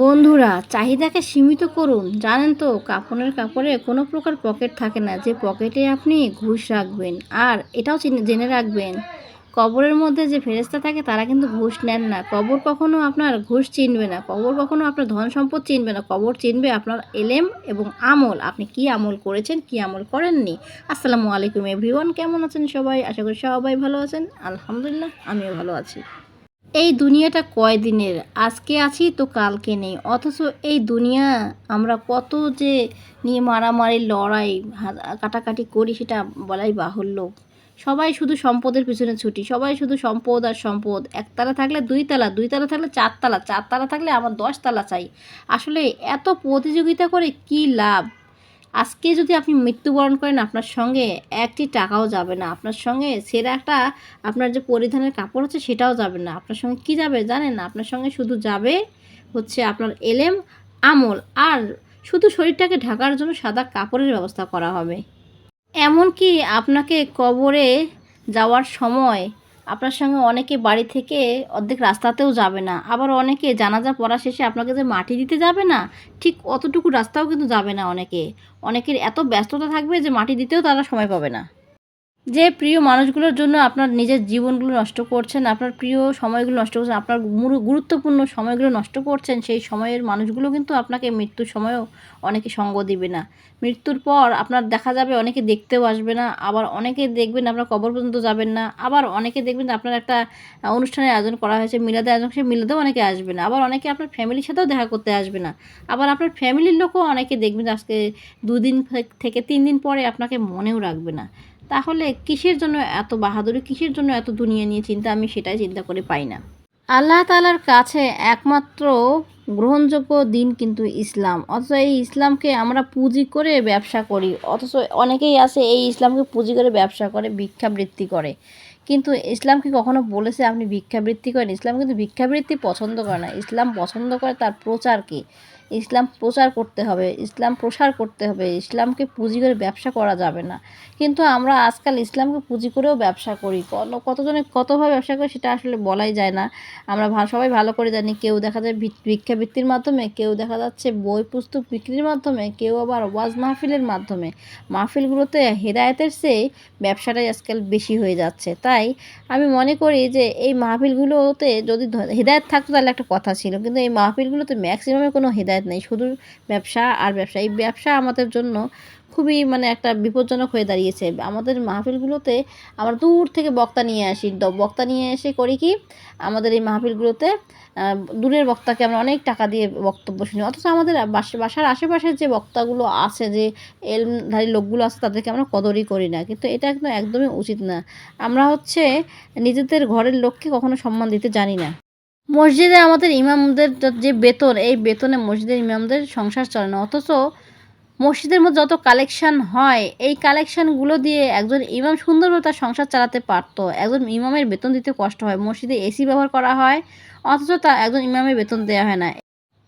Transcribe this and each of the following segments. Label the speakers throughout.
Speaker 1: বন্ধুরা, চাহিদাকে সীমিত করুন। জানেন তো কাপড়ের কাপড়ে কোনো প্রকার পকেট থাকে না। যে পকেটে আপনি ঘুষ রাখবেন, আর এটাও জেনে রাখবেন, কবরের মধ্যে যে ফেরেস্তা থাকে, তারা কিন্তু ঘুষ নেন না। কবর কখনো আপনার ঘুষ চিনবে না, কবর কখনো আপনার ধন সম্পদ চিনবে না। কবর চিনবে আপনার এলেম এবং আমল। আপনি কি আমল করেছেন, কি আমল করেননি? আসসালামু আলাইকুম, এভরিওয়ান। কেমন আছেন সবাই? আশা করি সবাই ভালো আছেন। আলহামদুলিল্লাহ, আমিও ভালো আছি। এই দুনিয়াটা কয়দিনের? আজকে আছি তো কালকে নেই। অথচ এই দুনিয়া আমরা কত যে নিয়ে মারামারি লড়াই কাটাকাটি করি সেটা বলাই বাহুল্য। সবাই শুধু সম্পদের পিছনে ছুটি, সবাই শুধু সম্পদ আর সম্পদ। একতলা থাকলে দুই তালা দুই তালা থাকলে চারতলা চারতলা থাকলে আমার দশতলা চাই। আসলে এত প্রতিযোগিতা করে কি লাভ? আজকে যদি আপনি মৃত্যুবরণ করেন, আপনার সঙ্গে একটি টাকাও যাবে না। আপনার সঙ্গে সেরা একটা আপনার যে পরিধানের কাপড় হচ্ছে সেটাও যাবে না। আপনার সঙ্গে কি যাবে জানেন না? আপনার সঙ্গে শুধু যাবে হচ্ছে আপনার এলেম, আমল। আর শুধু শরীরটাকে ঢাকার জন্য সাদা কাপড়ের ব্যবস্থা করা হবে। এমনকি আপনাকে কবরে যাওয়ার সময় আপনার সঙ্গে অনেকে বাড়ি থেকে অর্ধেক রাস্তাতেও যাবে না, আবার অনেকে জানাজা পড়া শেষে আপনাকে যে মাটি দিতে যাবে না, ঠিক অতটুকু রাস্তাও কিন্তু যাবে না অনেকে। অনেকের এত ব্যস্ততা থাকবে যে মাটি দিতেও তারা সময় পাবে না। যে প্রিয় মানুষগুলোর জন্য আপনার নিজের জীবনগুলো নষ্ট করছেন, আপনার প্রিয় সময়গুলো নষ্ট করছেন, আপনার গুরু- গুরুত্বপূর্ণ সময়গুলো নষ্ট করছেন, সেই সময়ের মানুষগুলো কিন্তু আপনাকে মৃত্যুর সময়ও অনেকে সঙ্গ দিবে না। মৃত্যুর পর আপনার দেখা যাবে অনেকে দেখতেও আসবে না, আবার অনেকে দেখবেন আপনার কবর পর্যন্ত যাবেন না, আবার অনেকে দেখবেন আপনার একটা অনুষ্ঠানের আয়োজন করা হয়েছে মিলাদে আয়োজন, সেই মিলাদেও অনেকে আসবে না, আবার অনেকে আপনার ফ্যামিলির সাথেও দেখা করতে আসবে না, আবার আপনার ফ্যামিলির লোকও অনেকে দেখবেন আজকে দুদিন থেকে তিন দিন পরে আপনাকে মনেও রাখবে না। তাহলে কিসের জন্য এত বাহাদুরি, কিসের জন্য এত দুনিয়া নিয়ে চিন্তা? আমি সেটাই চিন্তা করে পাই না। আল্লাহ তালার কাছে একমাত্র গ্রহণযোগ্য দিন কিন্তু ইসলাম। অথচ এই ইসলামকে আমরা পুঁজি করে ব্যবসা করি। অথচ অনেকেই আছে এই ইসলামকে পুঁজি করে ব্যবসা করে, ভিক্ষাবৃত্তি করে। কিন্তু ইসলাম কি কখনো বলেছে আপনি ভিক্ষাবৃত্তি করেন? ইসলাম কিন্তু ভিক্ষাবৃত্তি পছন্দ করে না। ইসলাম পছন্দ করে তার প্রচারকে ইসলাম প্রচার করতে হবে, ইসলাম প্রসার করতে হবে, ইসলামকে পুঁজি করে ব্যবসা করা যাবে না। কিন্তু আমরা আজকাল ইসলামকে পুঁজি করেও ব্যবসা করি। কত- কতজনে কতভাবে ব্যবসা করি সেটা আসলে বলাই যায় না। আমরা সবাই ভালো করে জানি, কেউ দেখা যায় ভিক- ভিক্ষাবৃত্তির মাধ্যমে, কেউ দেখা যাচ্ছে বই, পুস্তক বিক্রির মাধ্যমে, কেউ আবার ওয়াজ মাহফিলের মাধ্যমে। মাহফিলগুলোতে হেদায়েতের চেয়ে ব্যবসাটাই আজকাল বেশি হয়ে যাচ্ছে। তাই আমি মনে করি যে এই মাহফিলগুলোতে যদি হেদায়েত থাকতো তাহলে একটা কথা ছিল। কিন্তু এই মাহফিলগুলোতে ম্যাক্সিমামে কোনো হেদায়েত নেই। শুধু ব্যবসা আর ব্যবসা। এই ব্যবসা আমাদের জন্য খুবই মানে একটা বিপজ্জনক হয়ে দাঁড়িয়েছে। আমাদের মাহফিলগুলোতে আমরা দূর থেকে বক্তা নিয়ে আসি। বক্তা নিয়ে এসে করি কি? আমাদের এই মাহফিলগুলোতে দূরের বক্তাকে আমরা অনেক টাকা দিয়ে বক্তব্য শুনি। অথচ আমাদের বাস- বাসার আশেপাশে যে বক্তাগুলো আছে, যে এলধারী লোকগুলো আছে, তাদেরকে আমরা কদরই করি না। কিন্তু এটা কিন্তু একদমই উচিত না। আমরা হচ্ছে নিজেদের ঘরের লোককে কখনো সম্মান দিতে জানি না। মসজিদে আমাদের ইমামদের যে বেতন, এই বেতনে মসজিদের ইমামদের সংসার চলে না। অথচ মসজিদের মধ্যে যত কালেকশান হয়, এই কালেকশানগুলো দিয়ে একজন ইমাম সুন্দরভাবে তার সংসার চালাতে পারতো। একজন ইমামের বেতন দিতে কষ্ট হয়। মসজিদে এসি ব্যবহার করা হয়, অথচ তা একজন ইমামের বেতন দেওয়া হয় না।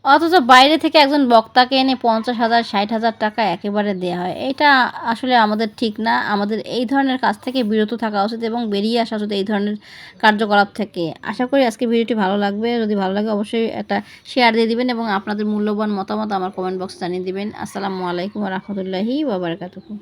Speaker 1: অথচ বাইরে থেকে একজন বক্তাকে এনে পঞ্চাশ হাজার, ষাট হাজার টাকা একেবারে দেওয়া হয়। এটা আসলে আমাদের ঠিক না। আমাদের এই ধরনের কাজ থেকে বিরত থাকা উচিত এবং বেরিয়ে আসা উচিত এই ধরনের কার্যকলাপ থেকে। আশা করি আজকে ভিডিওটি ভালো লাগবে। যদি ভালো লাগে অবশ্যই একটা শেয়ার দিয়ে দিবেন এবং আপনাদের মূল্যবান মতামত আমার কমেন্ট বক্স জানিয়ে দিবেন। আসসালামু আলাইকুম রহমতুল্লাহি বাবরকাতুহু